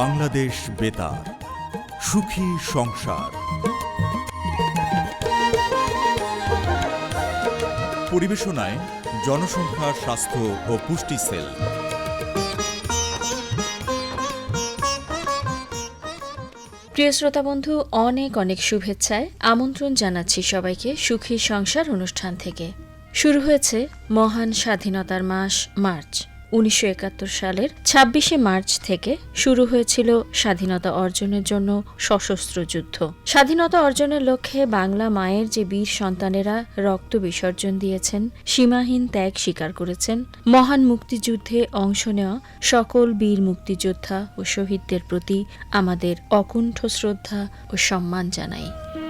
বাংলাদেশ বেতার, সুখী সংসার। পরিবেশনায় জনসংখ্যা স্বাস্থ্য ও পুষ্টি সেল। প্রিয় শ্রোতা বন্ধু, অনেক অনেক শুভেচ্ছায় আমন্ত্রণ জানাচ্ছি সবাইকে সুখী সংসার অনুষ্ঠান থেকে। শুরু হয়েছে মহান স্বাধীনতার মাস, মার্চ। উনিশশো একাত্তর সালের ছাব্বিশে মার্চ থেকে শুরু হয়েছিল স্বাধীনতা অর্জনের জন্য সশস্ত্র যুদ্ধ। স্বাধীনতা অর্জনের লক্ষ্যে বাংলা মায়ের যে বীর সন্তানেরা রক্ত বিসর্জন দিয়েছেন, সীমাহীন ত্যাগ স্বীকার করেছেন, মহান মুক্তিযুদ্ধে অংশ নেওয়া সকল বীর মুক্তিযোদ্ধা ও শহীদদের প্রতি আমাদের অকুণ্ঠ শ্রদ্ধা ও সম্মান জানাই।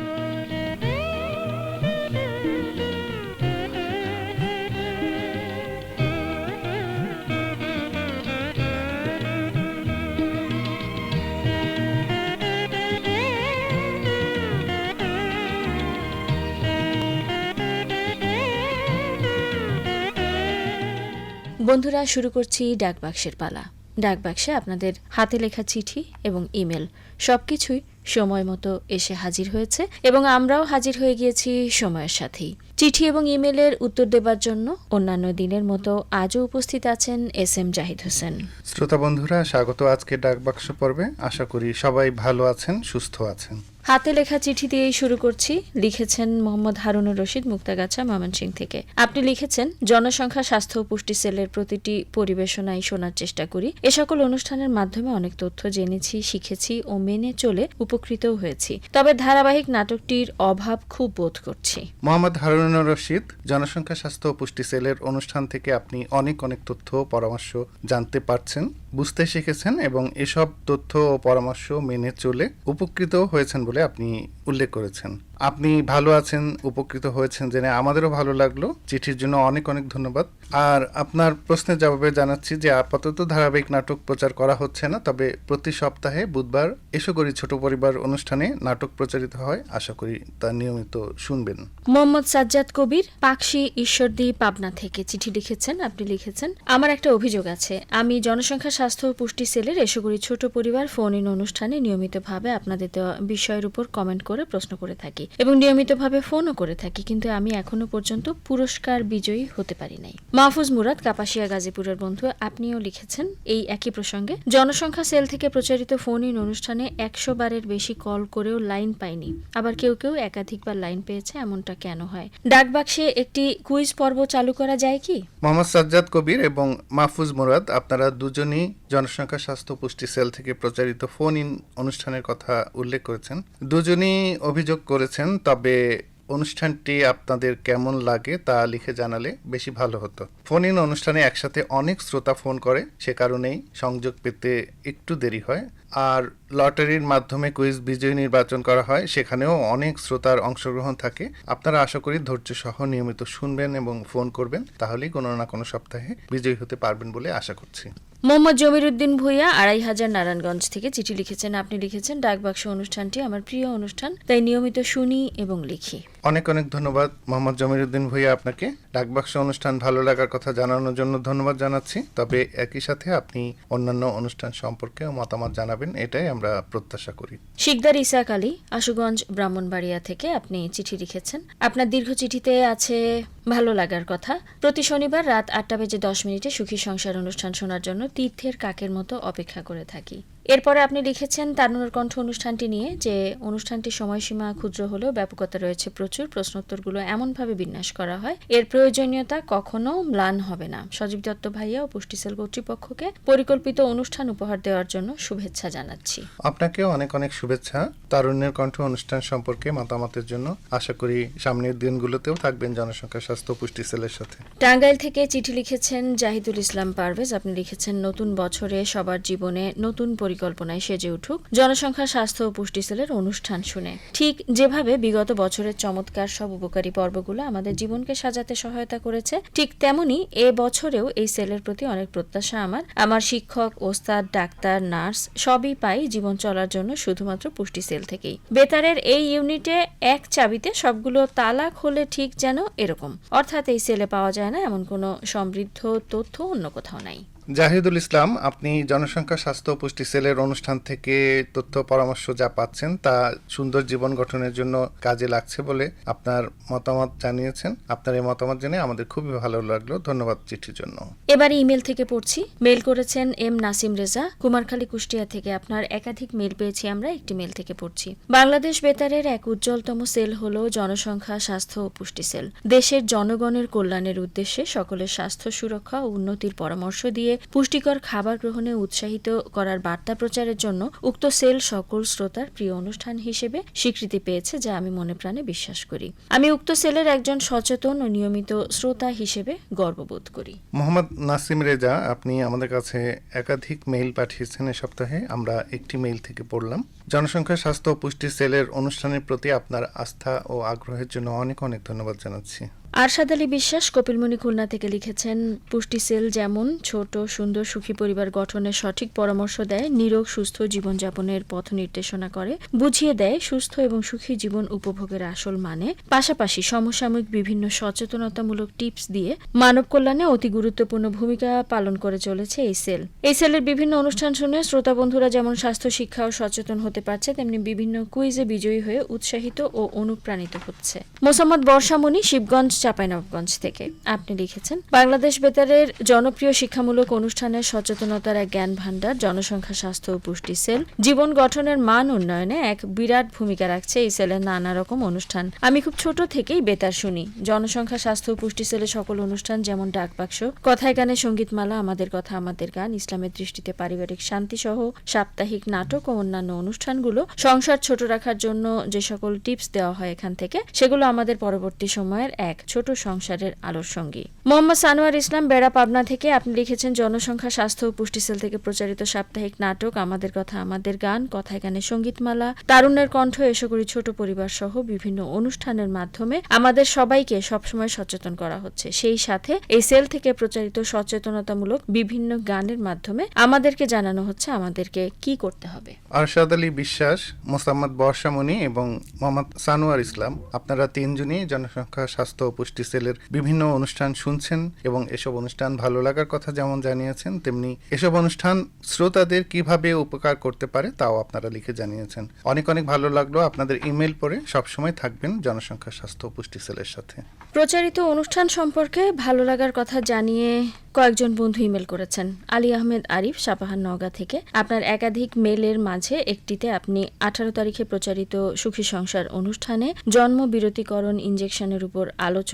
বন্ধুরা, শুরু করছি ডাকবাক্সের পালা। ডাকবাক্সে আপনাদের হাতে লেখা চিঠি এবং ইমেল। সবকিছুই সময় মতো এসে হাজির হয়েছে এবং আমরাও হাজির হয়ে গিয়েছি সময়ের সাথেই। চিঠি এবং ইমেলের উত্তর দেবার জন্য অন্যান্য দিনের মতো আজও উপস্থিত আছেন এস এম জাহিদ হোসেন। শ্রোতা বন্ধুরা, স্বাগত আজকে ডাক বাক্স পর্বে। আশা করি সবাই ভালো আছেন, সুস্থ আছেন। হাতে লেখা চিঠি দিয়েই শুরু করছি। লিখেছেন মোহাম্মদ হারুনুর রশিদ, মুক্তাগাছা ময়মনসিং থেকে। আপনি লিখেছেন, জনসংখ্যা, স্বাস্থ্য ও পুষ্টি সেলের প্রতিটি পরিবেশনায় শোনার চেষ্টা করি। এ সকল অনুষ্ঠানের মাধ্যমে অনেক তথ্য জেনেছি, শিখেছি ও মেনে চলে উপকৃতও হয়েছি। তবে ধারাবাহিক নাটকটির অভাব খুব বোধ করছি। মোহাম্মদ হারুনুর রশিদ, জনসংখ্যা, স্বাস্থ্য ও পুষ্টি সেলের অনুষ্ঠান থেকে আপনি অনেক অনেক তথ্য পরামর্শ জানতে পারছেন, বুঝতে শিখেছেন এবং এসব তথ্য ও পরামর্শ মেনে চলে উপকৃত হয়েছেন বলে আপনি উল্লেখ করেছেন। আপনি ভালো আছেন, উপকৃত হয়েছেন, জেনে আমাদেরও ভালো লাগল। চিঠির জন্য অনেক অনেক ধন্যবাদ। আর আপনার প্রশ্নের জবাবে জানাচ্ছি যে আপাতত ধারাবাহিক নাটক প্রচার করা হচ্ছে না, তবে প্রতি সপ্তাহে বুধবার এসো করি ছোট পরিবার অনুষ্ঠানে নাটক প্রচারিত হয়। আশা করি তা নিয়মিত শুনবেন। মোহাম্মদ সাজ্জাদ কবির, পাকশি, ঈশ্বরদী, পাবনা থেকে চিঠি লিখেছেন, আপনি লিখেছেন। আমার একটা অভিযোগ আছে। আমি জনসংখ্যা স্বাস্থ্য পুষ্টি সেলের এসো করি ছোট পরিবার ফোন ইন অনুষ্ঠানে নিয়মিতভাবে আপনাদের দেওয়া বিষয়ের উপর কমেন্ট করে প্রশ্ন করে থাকি এবং নিয়মিতভাবে ফোনও করে থাকি, কিন্তু আমি এখনও পর্যন্ত পুরস্কার বিজয়ী হতে পারি নাই। মাহফুজ মুরাদ, কাপাসিয়া, গাজীপুরের বন্ধু, আপনিও লিখেছেন এই একই প্রসঙ্গে, জনসংখ্যা সেল থেকে প্রচারিত ফোন ইন অনুষ্ঠানে একশো বারের বেশি কল করেও লাইন পাইনি। আবার কেউ কেউ একাধিকবার লাইন পেয়েছে, এমনটা কেন হয়? ডাকবাক্সে একটি কুইজ পর্ব চালু করা যায় কি? মোহাম্মদ সাজ্জাদ কবির এবং মাহফুজ মুরাদ, আপনারা দুজনই জনসংখ্যা, স্বাস্থ্য, পুষ্টি, সেল থেকে প্রচারিত ফোন ইন অনুষ্ঠানের কথা উল্লেখ করেছেন। দুজনই অভিযোগ করেছেন, তবে অনুষ্ঠানটি আপনাদের কেমন লাগে তা লিখে জানালে বেশি ভালো হতো। ফোন ইন অনুষ্ঠানে একসাথে অনেক শ্রোতা ফোন করে, সে কারণেই সংযোগ পেতে একটু দেরি হয়। আর লটারির মাধ্যমে কুইজ বিজয়ী নির্বাচন করা হয়, সেখানেও অনেক শ্রোতার অংশগ্রহণ থাকে। আপনারা আশা করি ধৈর্য সহ নিয়মিত শুনবেন এবং ফোন করবেন, তাহলেই কোনো না কোনো সপ্তাহে বিজয়ী হতে পারবেন বলে আশা করছি। মোহাম্মদ জমির উদ্দিন ভূঁইয়া আড়াই হাজার নারায়ণগঞ্জ থেকে চিঠি লিখেছেন। আপনি লিখেছেন, ডাকবাক্স অনুষ্ঠানটি আমার প্রিয় অনুষ্ঠান, তাই নিয়মিত শুনি এবং লিখি। অনেক অনেক ধন্যবাদ মোহাম্মদ জমিরুদ্দিন ভুইয়া আপনাকে। ডাকবাক্স অনুষ্ঠান ভালো লাগার কথা জানানোর জন্য ধন্যবাদ জানাচ্ছি। তবে একই সাথে আপনি অন্যান্য অনুষ্ঠান সম্পর্কেও মতামত জানাবেন, এটাই আমরা প্রত্যাশা করি। শিকদার ইসাক আলী, আশুগঞ্জ ব্রাহ্মণবাড়িয়া থেকে আপনি চিঠি লিখেছেন। আপনার দীর্ঘ চিঠিতে আছে ভালো লাগার কথা। প্রতি শনিবার রাত আটটা বেজে দশ মিনিটে সুখী সংসার অনুষ্ঠান শোনার জন্য তীর্থের কাকের মতো অপেক্ষা করে থাকি। এরপরে আপনি লিখেছেন তারুণের কণ্ঠ অনুষ্ঠানটি নিয়ে যে অনুষ্ঠানটির সময়সীমা ক্ষুদ্র হলেও ব্যাপকতা রয়েছে প্রচুর প্রশ্নোত্তরগুলো এমনভাবে বিন্যাস করা হয় এর প্রয়োজনীয়তা কখনো ম্লান হবে না। সজীব দত্ত ভাইয়া ও পুষ্টিসেল কর্তৃপক্ষকে পরিকল্পিত অনুষ্ঠান উপহার দেওয়ার জন্য শুভেচ্ছা জানাচ্ছি। আপনাকেও অনেক অনেক শুভেচ্ছা তারুণ্যের কণ্ঠ অনুষ্ঠান সম্পর্কে মতামতের জন্য। আশা করি সামনের দিনগুলোতেও থাকবেন জনসংখ্যা স্বাস্থ্য পুষ্টি সেলের সাথে। টাঙ্গাইল থেকে চিঠি লিখেছেন জাহিদুল ইসলাম পারভেজ। আপনি লিখেছেন নতুন বছরে সবার জীবনে নতুন পরিকল্পনায় সেজে উঠুক। জনসংখ্যা স্বাস্থ্য ও পুষ্টি সেলের অনুষ্ঠান শুনে। ঠিক যেভাবে বিগত বছরের চমৎকার সব উপকারী পর্বগুলো আমাদের জীবনকে সাজাতে সহায়তা করেছে, ঠিক তেমনি এ বছরেও এই সেলের প্রতি অনেক প্রত্যাশা আমার। আমার শিক্ষক, ওস্তাদ, ডাক্তার, নার্স সবই পাই জীবন চলার জন্য শুধুমাত্র পুষ্টি সেল থেকেই। বেতারের এই ইউনিটে এক চাবিতে সবগুলো তালা খোলে ঠিক যেন এরকম। অর্থাৎ এই সেলে পাওয়া যায় না এমন কোনো সমৃদ্ধ তথ্য অন্য কোথাও নাই। জাহিদুল ইসলাম, আপনি জনসংখ্যা, স্বাস্থ্য, পুষ্টি, সেলের অনুষ্ঠান থেকে তথ্য, পরামর্শ যা পাচ্ছেন তা সুন্দর জীবন গঠনের জন্য কাজে লাগছে বলে আপনার মতামত জানিয়েছেন। আপনার এই মতামত জেনে আমাদের খুবই ভালো লাগল। ধন্যবাদ চিঠির জন্য। এবার ইমেল থেকে পড়ছি। মেল করেছেন এম নাসিম রেজা। কুমারখালী, কুষ্টিয়া থেকে আপনার একাধিক মেল পেয়েছি আমরা। একটি মেল থেকে পড়ছি। বাংলাদেশ বেতারের এক উজ্জ্বলতম সেল হল জনসংখ্যা, স্বাস্থ্য ও পুষ্টি সেল। দেশের জনগণের কল্যাণের উদ্দেশ্যে সকলের স্বাস্থ্য সুরক্ষা ও উন্নতির পরামর্শ দিয়ে পুষ্টিকর খাবার গ্রহণে উৎসাহিত করার বার্তা প্রচারের জন্য উক্ত সেল সকল শ্রোতার প্রিয় অনুষ্ঠান হিসেবে স্বীকৃতি পেয়েছে, যা আমি মনে প্রাণে বিশ্বাস করি। আমি উক্ত সেলের একজন সচেতন ও নিয়মিত শ্রোতা হিসেবে গর্ববোধ করি। মোহাম্মদ নাসিম রেজা, আপনি আমাদের কাছে একাধিক মেইল পাঠিয়েছেন এ সপ্তাহে। আমরা একটি মেইল থেকে পড়লাম। জনসংখ্যা, স্বাস্থ্য ও পুষ্টি সেলের অনুষ্ঠানের প্রতি আপনার আস্থা ও আগ্রহের জন্য অনেক অনেক ধন্যবাদ জানাচ্ছি। আরশাদ আলী বিশ্বাস কপিলমণি খুলনা থেকে লিখেছেন, পুষ্টি সেল যেমন ছোট, সুন্দর, সুখী পরিবার গঠনের সঠিক পরামর্শ দেয়, নিরোগ, সুস্থ জীবনযাপনের পথ নির্দেশনা করে, বুঝিয়ে দেয়, সুস্থ এবং সুখী জীবন উপভোগের আসল মানে। পাশাপাশি সমসাময়িক বিভিন্ন সচেতনতামূলক টিপস দিয়ে মানব কল্যাণে অতি গুরুত্বপূর্ণ ভূমিকা পালন করে চলেছে এই সেল। এই সেলের বিভিন্ন অনুষ্ঠান শুনে শ্রোতা বন্ধুরা যেমন স্বাস্থ্য, শিক্ষা ও সচেতন হতে পারছে, তেমনি বিভিন্ন কুইজে বিজয়ী হয়ে উৎসাহিত ও অনুপ্রাণিত হচ্ছে। মোসাম্মদ বর্ষামণি, শিবগঞ্জ চাঁপাইনবাবগঞ্জ থেকে। আপনি লিখেছেন, বাংলাদেশ বেতারের জনপ্রিয় শিক্ষামূলক অনুষ্ঠানের সচেতনতার এক জ্ঞান ভাণ্ডার, জনসংখ্যা, স্বাস্থ্য ও পুষ্টি সেল, জীবন গঠনের মান উন্নয়নে এক বিরাট ভূমিকা রাখছে এই সেলের নানা রকম অনুষ্ঠান। আমি খুব ছোট থেকেই বেতার শুনি। জনসংখ্যা, স্বাস্থ্য ও পুষ্টি সেলের সকল অনুষ্ঠান যেমন ডাকবাক্স কথায় গানে সঙ্গীতমালা, আমাদের কথা, আমাদের গান, ইসলামের দৃষ্টিতে পারিবারিক শান্তি সহ সাপ্তাহিক নাটক ও অন্যান্য অনুষ্ঠানগুলো সংসার ছোট রাখার জন্য যে সকল টিপস দেওয়া হয় এখান থেকে, সেগুলো আমাদের পরবর্তী সময়ের এক ছোট সংসারের আলোর সঙ্গী। মোহাম্মদ সানোয়ার ইসলাম বেড়া পাবনা থেকে আপনি লিখেছেন, জনসংখ্যা, স্বাস্থ্য ও পুষ্টি সেল থেকে প্রচারিত সাপ্তাহিক নাটক, আমাদের কথা, আমাদের গান কথায় গানে সঙ্গীতমালা, তারুণ্যের কণ্ঠ এসো করি ছোট পরিবার সহ বিভিন্ন অনুষ্ঠানের মাধ্যমে আমাদের সবাইকে সবসময় সচেতন করা হচ্ছে। সেই সাথে এই সেল থেকে প্রচারিত সচেতনতামূলক বিভিন্ন গানের মাধ্যমে আমাদেরকে জানানো হচ্ছে আমাদেরকে কি করতে হবে। আরশাদ আলী বিশ্বাস, মোসাম্মদ বর্ষামণি এবং মোহাম্মদ সানোয়ার ইসলাম, আপনারা তিনজনই জনসংখ্যা, স্বাস্থ্য পুষ্টি সেলের বিভিন্ন অনুষ্ঠান শুনছেন এবং এসব অনুষ্ঠান ভালো লাগার কথা যেমন জানিয়েছেন, তেমনি এসব অনুষ্ঠান শ্রোতাদের কীভাবে উপকার করতে পারে তাও আপনারা লিখে জানিয়েছেন। অনেক অনেক ভালো লাগল আপনাদের ইমেল পড়ে। সবসময় থাকবেন জনসংখ্যা, স্বাস্থ্য পুষ্টি সেলের সাথে। প্রচারিত অনুষ্ঠান সম্পর্কে ভালো লাগার কথা জানিয়ে কয়েকজন বন্ধু ইমেল করেছেন। আলী আহমেদ আরিফ, সাপাহান নওগাঁ থেকে। আপনার একাধিক মেলের মাঝে একটিতে আপনি আঠারো তারিখে প্রচারিত সুখী সংসার অনুষ্ঠানে জন্ম বিরতিকরণ ইনজেকশনের উপর আলোচনা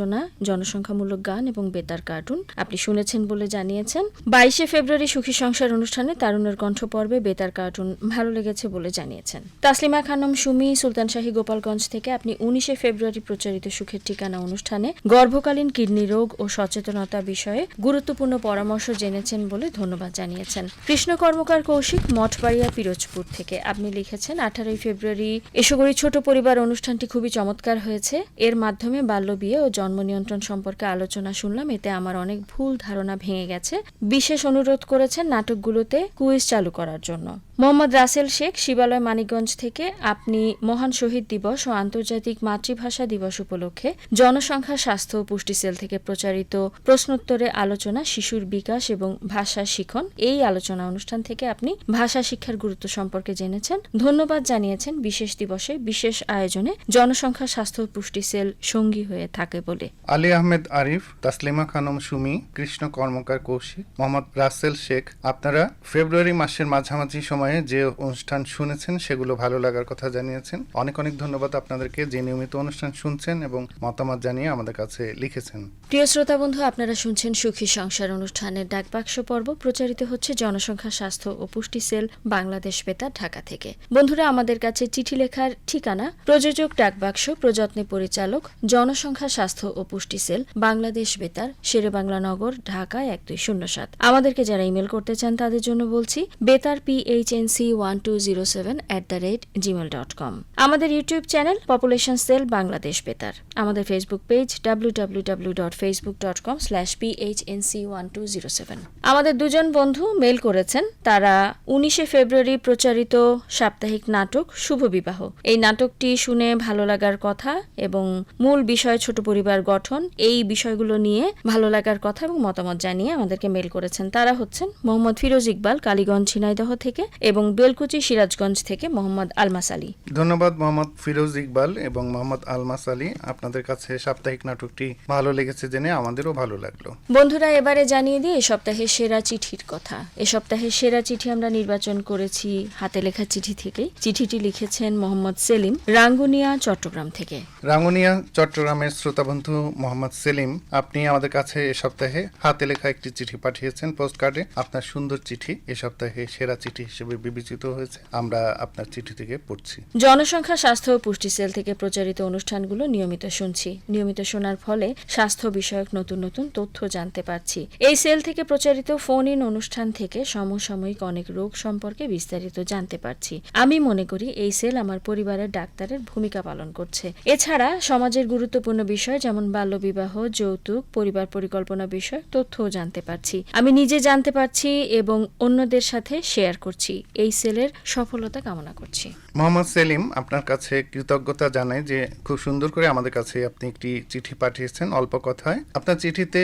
জনসংখ্যামূলক গান এবং বেতার কার্টুন আপনি শুনেছেন বলে জানিয়েছেন। বাইশে ফেব্রুয়ারি সুখী সংসার অনুষ্ঠানে তারুণের কণ্ঠ পর্বে বেতার কার্টুন ভালো লেগেছে বলে জানিয়েছেন। তাসলিমা খানম, সুমি, সুলতান শাহী গোপালগঞ্জ থেকে আপনি উনিশে ফেব্রুয়ারি প্রচারিত সুখের ঠিকানা অনুষ্ঠানে গর্ভকালীন কিডনি রোগ ও সচেতনতা বিষয়ে গুরুত্বপূর্ণ পরামর্শ জেনেছেন বলে ধন্যবাদ জানিয়েছেন। কৃষ্ণ কর্মকার কৌশিক, মঠবাড়িয়া, পিরোজপুর থেকে আপনি লিখেছেন, আঠারোই ফেব্রুয়ারি এসগরি ছোট পরিবার অনুষ্ঠানটি খুবই চমৎকার হয়েছে। এর মাধ্যমে বাল্য বিয়ে ও জন্ম নিয়ন্ত্রণ সম্পর্কে আলোচনা শুনলাম, এতে আমার অনেক ভুল ধারণা ভেঙে গেছে। বিশেষ অনুরোধ করেছেন নাটকগুলোতে কুইজ চালু করার জন্য। মোহাম্মদ রাসেল শেখ, শিবালয় মানিকগঞ্জ থেকে আপনি মহান শহীদ দিবস ও আন্তর্জাতিক মাতৃভাষা দিবস উপলক্ষে জনসংখ্যা, স্বাস্থ্য ও পুষ্টি সেল থেকে প্রচারিত প্রশ্নোত্তরে আলোচনা, শিশুর বিকাশ এবং ভাষা শিখন। এই আলোচনা অনুষ্ঠান থেকে আপনি ভাষা শিক্ষার গুরুত্ব সম্পর্কে জেনেছেন। ধন্যবাদ জানিয়েছেন বিশেষ দিবসে বিশেষ আয়োজনে জনসংখ্যা, স্বাস্থ্য পুষ্টি সেল সঙ্গী হয়ে থাকে বলে। আলী আহমেদ আরিফ তাসলিমা খানম সুমি কৃষ্ণ কর্মকার কৌশিক মোহাম্মদ রাসেল শেখ। আপনারা ফেব্রুয়ারি মাসের মাঝামাঝি সময়ে যে অনুষ্ঠান শুনেছেন সেগুলো ভালো লাগার কথা জানিয়েছেন। অনেক অনেক ধন্যবাদ আপনাদেরকে যে নিয়মিত অনুষ্ঠান শুনছেন এবং মতামত জানিয়ে আমাদের কাছে লিখেছেন। প্রিয় শ্রোতা বন্ধু আপনারা শুনছেন সুখী সংসার অনুষ্ঠানের ডাকবাক্স পর্ব। প্রচারিত হচ্ছে জনসংখ্যা স্বাস্থ্য ও পুষ্টি সেল বাংলাদেশ বেতার ঢাকা থেকে। বন্ধুরা আমাদের কাছে চিঠি লেখার ঠিকানা প্রযোজক ডাকবাক্স প্রযত্নে পরিচালক জনসংখ্যা স্বাস্থ্য ও পুষ্টি সেল, বাংলাদেশ বেতার শেরে বাংলা নগর, ঢাকা এক দুই শূন্য সাত। আমাদেরকে যারা ইমেল করতে চান তাদের জন্য বলছি, Betar PHNC one two zero seven at the rate gmail dot com আমাদের YouTube channel population cell Bangladesh Betar. আমাদের Facebook page W W W dot Facebook dot com slash PHNC one two zero seven আমাদের দুজন বন্ধু mail করেছেন, তারা উনিশে ফেব্রুয়ারি প্রচারিত সাপ্তাহিক নাটক শুভ বিবাহ। এই নাটকটি শুনে ভালো লাগার কথা এবং মূল বিষয় ছোট পরিবার পরিবার গঠন এই বিষয়গুলো নিয়ে ভালো লাগার কথা এবং মতামত জানিয়ে আমাদেরকে মেল করেছেন। তারা হচ্ছেন মোহাম্মদ ফিরোজ ইকবাল কালীগঞ্জ ঝিনাইদহ থেকে এবং বেলকুচি সিরাজগঞ্জ থেকে মোহাম্মদ আলমাস আলী। ধন্যবাদ মোহাম্মদ ফিরোজ ইকবাল এবং মোহাম্মদ আলমাস আলী। আপনাদের কাছে সাপ্তাহিক নাটকটি ভালো লেগেছে জেনে আমাদেরও ভালো লাগল। বন্ধুরা এবারে জানিয়ে দিই এ সপ্তাহের সেরা চিঠির কথা। এ সপ্তাহের সেরা চিঠি আমরা নির্বাচন করেছি হাতে লেখা চিঠি থেকেই। চিঠিটি লিখেছেন মোহাম্মদ সেলিম রাঙ্গুনিয়া চট্টগ্রাম থেকে। রাঙ্গুনিয়া চট্টগ্রামের শ্রোতাবন্ধু মোহাম্মদ সেলিম, আপনি আমাদের কাছে এ সপ্তাহে হাতে লেখা একটি চিঠি পাঠিয়েছেন পোস্ট কার্ডে আপনার সুন্দর চিঠি এ সপ্তাহে সেরা চিঠি হিসেবে বিবেচিত হয়েছে। আমরা আপনার চিঠি থেকে পড়ছি। জনসংখ্যা, স্বাস্থ্য ও পুষ্টি সেল থেকে প্রচারিত অনুষ্ঠানগুলো নিয়মিত শুনছি। নিয়মিত শোনার ফলে স্বাস্থ্য বিষয়ক নতুন নতুন তথ্য জানতে পারছি। এই সেল থেকে প্রচারিত ফোন ইন অনুষ্ঠান থেকে সমসাময়িক অনেক রোগ সম্পর্কে বিস্তারিত জানতে পারছি। আমি মনে করি এই সেল আমার পরিবারের ডাক্তারের ভূমিকা পালন করছে। এছাড়া সমাজের গুরুত্বপূর্ণ বিষয় যেমন বাল্যবিবাহ, যৌতুক, পরিবার পরিকল্পনা বিষয় তথ্যও জানতে পারছি। আমি নিজে জানতে পারছি এবং অন্যদের সাথে শেয়ার করছি। এই সেলের সফলতা কামনা করছি। মোহাম্মদ সেলিম, আপনার কাছে কৃতজ্ঞতা জানাই যে খুব সুন্দর করে আমাদের কাছে আপনি একটি চিঠি পাঠিয়েছেন অল্প কথায়। আপনার চিঠিতে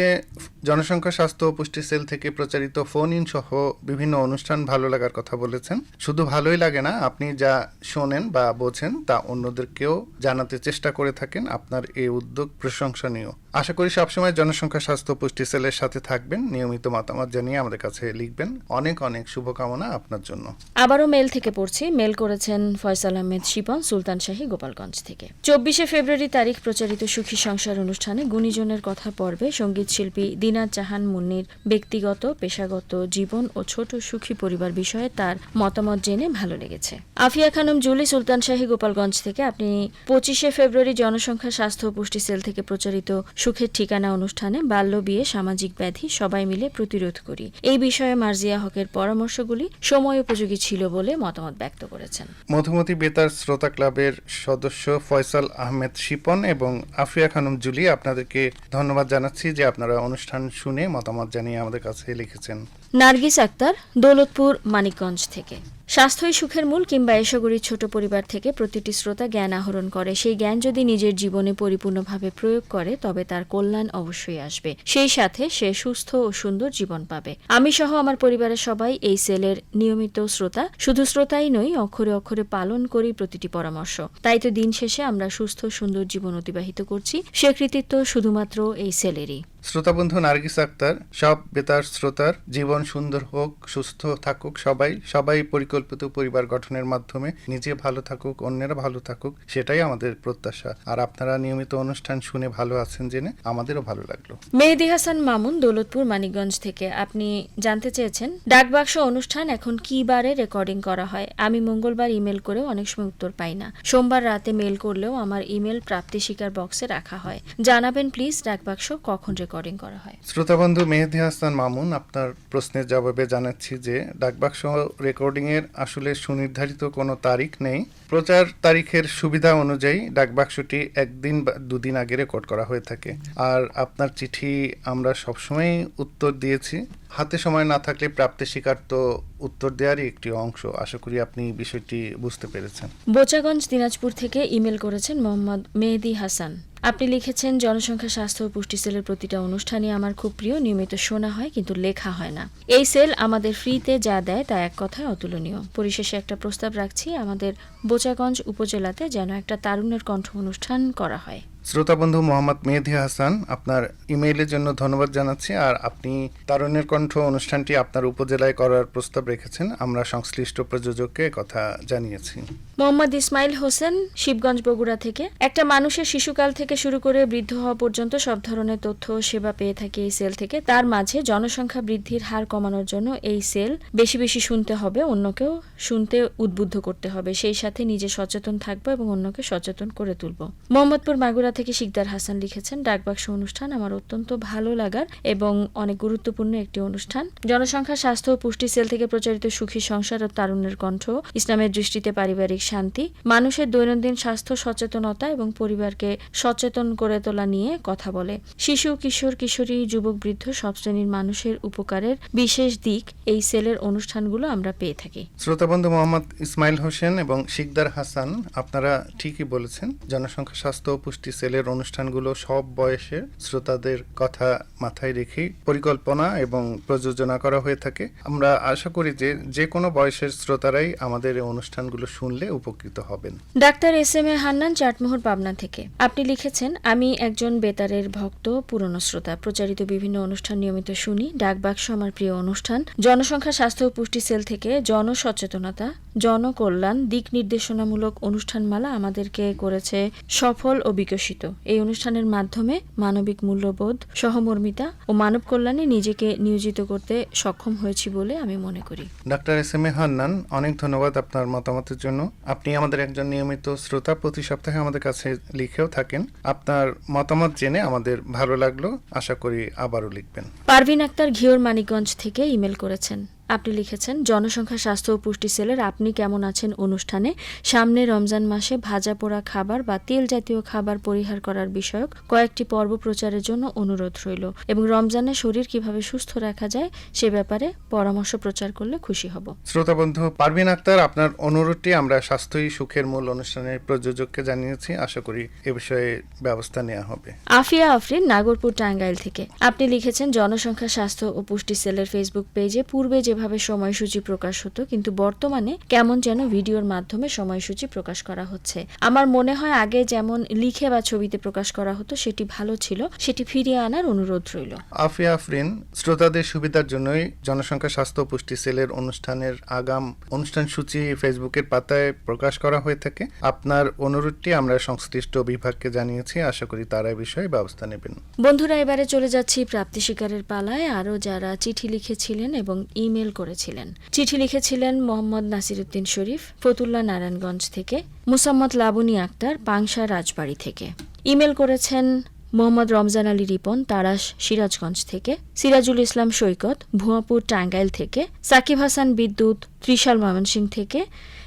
জনসংখ্যা, স্বাস্থ্য ও পুষ্টি সেল থেকে প্রচারিত ফোন ইন সহ বিভিন্ন অনুষ্ঠান ভালো লাগার কথা বলেছেন। শুধু ভালোই লাগে না, আপনি যা শোনেন বা বোঝেন তা অন্যদেরকেও জানাতে চেষ্টা করে থাকেন। আপনার এই উদ্যোগ প্রশংসনীয়। আশা করি সবসময় জনসংখ্যা, স্বাস্থ্য, পুষ্টি সেলের সাথে থাকবেন। নিয়মিত মতামত জানিয়ে আমাদের কাছে লিখবেন। অনেক অনেক শুভকামনা আপনার জন্য। আবারও মেল থেকে পড়ছি। মেল করেছেন ফয়সাল আহমেদ শিপন, সুলতান শাহী, গোপালগঞ্জ থেকে। চব্বিশে ফেব্রুয়ারি তারিখ প্রচারিত সুখী সংসার অনুষ্ঠানে গুণীজনের কথা পর্বে সংগীত শিল্পী দিনাত জাহান মুন্নির ব্যক্তিগত, পেশাগত জীবন ও ছোট সুখী পরিবার বিষয়ে তার মতামত জেনে ভালো লেগেছে। আফিয়া খানম, জুলি, সুলতান শাহী, গোপালগঞ্জ থেকে। আপনি পঁচিশে ফেব্রুয়ারি জনসংখ্যা, স্বাস্থ্য পুষ্টি সেল থেকে প্রচারিত সুখের ঠিকানা অনুষ্ঠানে বাল্য বিয়ে সামাজিক ব্যাধি সবাই মিলে প্রতিরোধ করি। এই বিষয়ে মার্জিয়া হকের পরামর্শগুলি সময় উপযোগী ছিল বলে মতামত ব্যক্ত করেছেন। মধুমতি বেতার শ্রোতা ক্লাবের সদস্য ফয়সাল আহমেদ শিপন এবং আফিয়া খানম জুলি আপনাদেরকে ধন্যবাদ জানাচ্ছি যে আপনারা অনুষ্ঠান শুনে মতামত জানিয়ে আমাদের কাছে লিখেছেন। নার্গিস আক্তার দৌলতপুর মানিকগঞ্জ থেকে। স্বাস্থ্যই সুখের মূল কিংবা এসগরির ছোট পরিবার থেকে প্রতিটি শ্রোতা জ্ঞান আহরণ করে। সেই জ্ঞান যদি নিজের জীবনে পরিপূর্ণভাবে প্রয়োগ করে, তবে তার কল্যাণ অবশ্যই আসবে। সেই সাথে সে সুস্থ ও সুন্দর জীবন পাবে। আমি সহ আমার পরিবারের সবাই এই সেলের নিয়মিত শ্রোতা। শুধু শ্রোতাই নই, অক্ষরে অক্ষরে পালন করি প্রতিটি পরামর্শ। তাই তো দিন শেষে আমরা সুস্থ, সুন্দর জীবন অতিবাহিত করছি। সে কৃতিত্ব শুধুমাত্র এই সেলেরই। শ্রোতাবন্ধু নার্গিস আক্তার, সব বেতার শ্রোতার, জীবন সুন্দর হোক, সুস্থ থাকুক সবাই সবাই পরিকল্পিত পরিবার গঠনের মাধ্যমে নিজে ভালো থাকুক, অন্যেরা ভালো থাকুক, সেটাই আমাদের প্রত্যাশা। আর আপনারা নিয়মিত অনুষ্ঠান শুনে ভালো আছেন জেনে আমাদেরও ভালো লাগল। মেহেদি হাসান মামুন, দৌলতপুর, মানিকগঞ্জ থেকে। আপনি জানতে চেয়েছেন, ডাকবাক্স অনুষ্ঠান এখন কি বারে রেকর্ডিং করা হয়? আমি মঙ্গলবার ইমেল করেও অনেক সময় উত্তর পাই না। সোমবার রাতে মেল করলেও আমার ইমেল প্রাপ্তি শিকার বক্সে রাখা হয়। জানাবেন প্লিজ ডাকবাক্স কখন রেকর্ডিং করা হয়। শ্রোতাবন্ধু মেহেদি হাসান মামুন আপনার প্রশ্নের জবাবে জানাচ্ছি যে ডাকবাক্স রেকর্ডিংয়ের আসলে সুনির্ধারিত কোনো তারিখ নেই। প্রচার তারিখের সুবিধা অনুযায়ী ডাকবাক্সটি একদিন বা দুদিন আগে রেকর্ড করা হয়ে থাকে। আর আপনার চিঠি আমরা সবসময় উত্তর দিয়েছি। হাতে সময় না থাকলে প্রাপ্তি স্বীকার তো উত্তর দেওয়ারই একটি অংশ। আশা করি আপনি বিষয়টি বুঝতে পেরেছেন। বোচাগঞ্জ দিনাজপুর থেকে ইমেল করেছেন মোহাম্মদ মেহেদি হাসান। আপনি লিখেছেন, জনসংখ্যা, স্বাস্থ্য ও পুষ্টি সেলের প্রতিটা অনুষ্ঠানে আমার খুব প্রিয়। নিয়মিত শোনা হয়, কিন্তু লেখা হয় না। এই সেল আমাদের ফ্রিতে যা দেয় তা এক কথায় অতুলনীয়। পরিশেষে একটা প্রস্তাব রাখছি, আমাদের বোচাগঞ্জ উপজেলাতে যেন একটা তারুণ্যের কণ্ঠ অনুষ্ঠান করা হয়। শ্রোতাবন্ধু মোহাম্মদ মেহেদি হাসান, আপনার ইমেইলের জন্য ধন্যবাদ জানাচ্ছি। আর আপনি তারুণ্যের কণ্ঠ অনুষ্ঠানটি আপনার উপজেলায় করার প্রস্তাব রেখেছেন। আমরা সংশ্লিষ্ট প্রযোজককে কথা জানিয়েছি। মোহাম্মদ ইসমাইল হোসেন, শিবগঞ্জ বগুড়া থেকে। একটা মানুষের শিশুকাল থেকে শুরু করে বৃদ্ধ হওয়া পর্যন্ত সব ধরনের তথ্য সেবা পেয়ে থাকে এই সেল থেকে। তার মাঝে জনসংখ্যা বৃদ্ধির হার কমানোর জন্য এই সেল বেশি বেশি শুনতে হবে, অন্যকেও শুনতে উদ্বুদ্ধ করতে হবে। সেই সাথে নিজে সচেতন থাকব এবং অন্যকে সচেতন করে তুলব। মোহাম্মদপুর মাগুরা থেকে শিকদার হাসান লিখেছেন, ডাকবাক্স অনুষ্ঠান আমার অত্যন্ত ভালো লাগার এবং অনেক গুরুত্বপূর্ণ একটি অনুষ্ঠান। জনসংখ্যা, স্বাস্থ্য ও পুষ্টি সেল থেকে প্রচারিত সুখী সংসার ও তারুণ্যের কণ্ঠ, ইসলামের দৃষ্টিতে পারিবারিক শান্তি, মানুষের দৈনন্দিন স্বাস্থ্য সচেতনতা এবং পরিবারকে সচেতন করে তোলা নিয়ে কথা বলে। শিশু, কিশোর, কিশোরী, যুবক, বৃদ্ধ সব শ্রেণির মানুষের উপকারের বিশেষ দিক এই সেলের অনুষ্ঠানগুলো আমরা পেয়ে থাকি। শ্রোতাবন্ধু মোহাম্মদ ইসমাইল হোসেন এবং শিকদার হাসান, আপনারা ঠিকই বলেছেন, জনসংখ্যা, স্বাস্থ্য ও পুষ্টি সেলের অনুষ্ঠানগুলো সব বয়সের শ্রোতাদের কথা মাথায় রেখেই পরিকল্পনা এবং প্রযোজনা করা হয়ে থাকে। আমরা আশা করি যে যে কোনো বয়সের শ্রোতারাই আমাদের এই অনুষ্ঠানগুলো শুনলে উপকৃত হবেন। Doctor S M A Hannan, Chatmohar, Pabna থেকে। আপনি লিখেছেন, আমি একজন বেতারের ভক্ত, পুরনো শ্রোতা। প্রচারিত বিভিন্ন অনুষ্ঠান নিয়মিত শুনি। ডাকবাক্স আমার প্রিয় অনুষ্ঠান। জনসংখ্যা, স্বাস্থ্য ও পুষ্টি সেল থেকে জনসচেতনতা জনকল্যাণ দিক নির্দেশনামূলক অনুষ্ঠানমালা আমাদেরকে করেছে সফল ও বিকশিত। এই অনুষ্ঠানের মাধ্যমে মানবিক মূল্যবোধ সহমর্মিতা ও মানব কল্যাণে নিজেকে নিয়োজিত করতে সক্ষম হয়েছি বলে আমি মনে করি। Doctor S M A Hannan অনেক ধন্যবাদ আপনার মতামতের জন্য। আপনি আমাদের একজন নিয়মিত শ্রোতা প্রতি সপ্তাহে আমাদের কাছে লিখেও থাকেন। আপনার মতামত জেনে আমাদের ভালো লাগল। আশা করি আবারও লিখবেন। পারভিন আক্তার ঘিওর মানিকগঞ্জ থেকে ইমেল করেছেন। আপনি লিখেছেন জনসংখ্যা স্বাস্থ্য ও পুষ্টি সেলের আপনি কেমন আছেন? অনুষ্ঠানে সামনে রমজান মাসে ভাজা পোড়া খাবার বা তেল জাতীয় খাবার পরিহার করার বিষয়ক কয়েকটি পর্ব প্রচারের জন্য অনুরোধ রইল এবং রমজানে শরীর কীভাবে সুস্থ রাখা যায় সে ব্যাপারে পরামর্শ প্রচার করলে খুশি হব। শ্রোতা বন্ধু পারভিন আক্তার আপনার অনুরোধটি আমরা স্বাস্থ্যই সুখের মূল অনুষ্ঠানের প্রযোজককে জানিয়েছি। আশা করি এ বিষয়ে ব্যবস্থা নেওয়া হবে। আফিয়া আফরিন নাগরপুর টাঙ্গাইল থেকে। আপনি লিখেছেন জনসংখ্যা স্বাস্থ্য ও পুষ্টি সেলের ফেসবুক পেজে পূর্বে যেভাবে সময়সূচি প্রকাশ হতো কিন্তু বর্তমানে কেমন যেন ভিডিওর মাধ্যমে সময়সূচি প্রকাশ করা হচ্ছে। আমার মনে হয় আগে যেমন লিখে বা ছবিতে প্রকাশ করা হতো সেটি ভালো ছিল সেটি ফিরিয়ে আনার অনুরোধ রইল। আফিয়া আফরিন শ্রোতাদের সুবিধার জন্যই জনসংখ্যা স্বাস্থ্য পুষ্টি সেলের অনুষ্ঠানের আগাম অনুষ্ঠান সূচি ফেসবুকের পাতায় প্রকাশ করা হয়ে থাকে। আপনার অনুরোধটি আমরা সংশ্লিষ্ট বিভাগকে জানিয়েছি আশা করি তারা বিষয়ে ব্যবস্থা নেবেন। বন্ধুরা এবারে চলে যাচ্ছি প্রাপ্তি শিকারের পালায়। আরও যারা চিঠি লিখেছিলেন এবং ইমেল করেছিলেন। চিঠি লিখেছিলেন মোহাম্মদ নাসিরুদ্দিন শরীফ, ফতুল্লা নারায়ণগঞ্জ থেকে, মুসাম্মদ লাবনী আক্তার, পাংশা রাজবাড়ি থেকে। ইমেল করেছেন মোহাম্মদ রমজান আলী রিপন, তারাস সিরাজগঞ্জ থেকে, সিরাজুল ইসলাম সৈকত, ভুয়াপুর টাঙ্গাইল থেকে, সাকিব হাসান বিদ্যুৎ, ত্রিশাল ময়মনসিংহ থেকে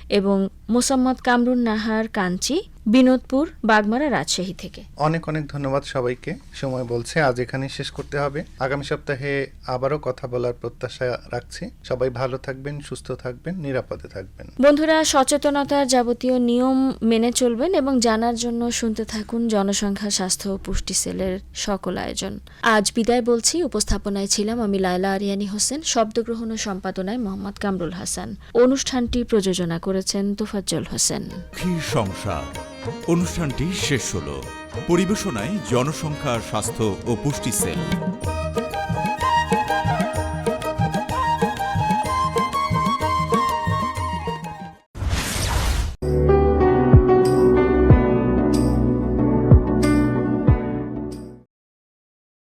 এবং মোসাম্মদ কামরুন নাহার কাঞ্চি বিনোদপুর বাগমারা রাজশাহী থেকে। অনেক অনেক ধন্যবাদ সবাইকে। সময় বলছে আজ এখানে শেষ করতে হবে। আগামী সপ্তাহে আবারও কথা বলার প্রত্যাশা রাখছি। সবাই ভালো থাকবেন সুস্থ থাকবেন নিরাপদে থাকবেন। বন্ধুরা সচেতনতার যাবতীয় নিয়ম মেনে চলবেন এবং জানার জন্য শুনতে থাকুন জনসংখ্যা স্বাস্থ্য ও পুষ্টি সেলের সকল আয়োজন। আজ বিদায় বলছি। উপস্থাপনায় ছিলাম আমি লায়লা আরিয়ানি হোসেন শব্দগ্রহণ ও সম্পাদনায় মোহাম্মদ কামরুল হাসান। অনুষ্ঠানটি প্রযোজনা করেছেন তোফাজ্জল হোসেন। সংসার। অনুষ্ঠানটি শেষ হলো। পরিবেশনায় জনসংখ্যা স্বাস্থ্য ও পুষ্টি সেল।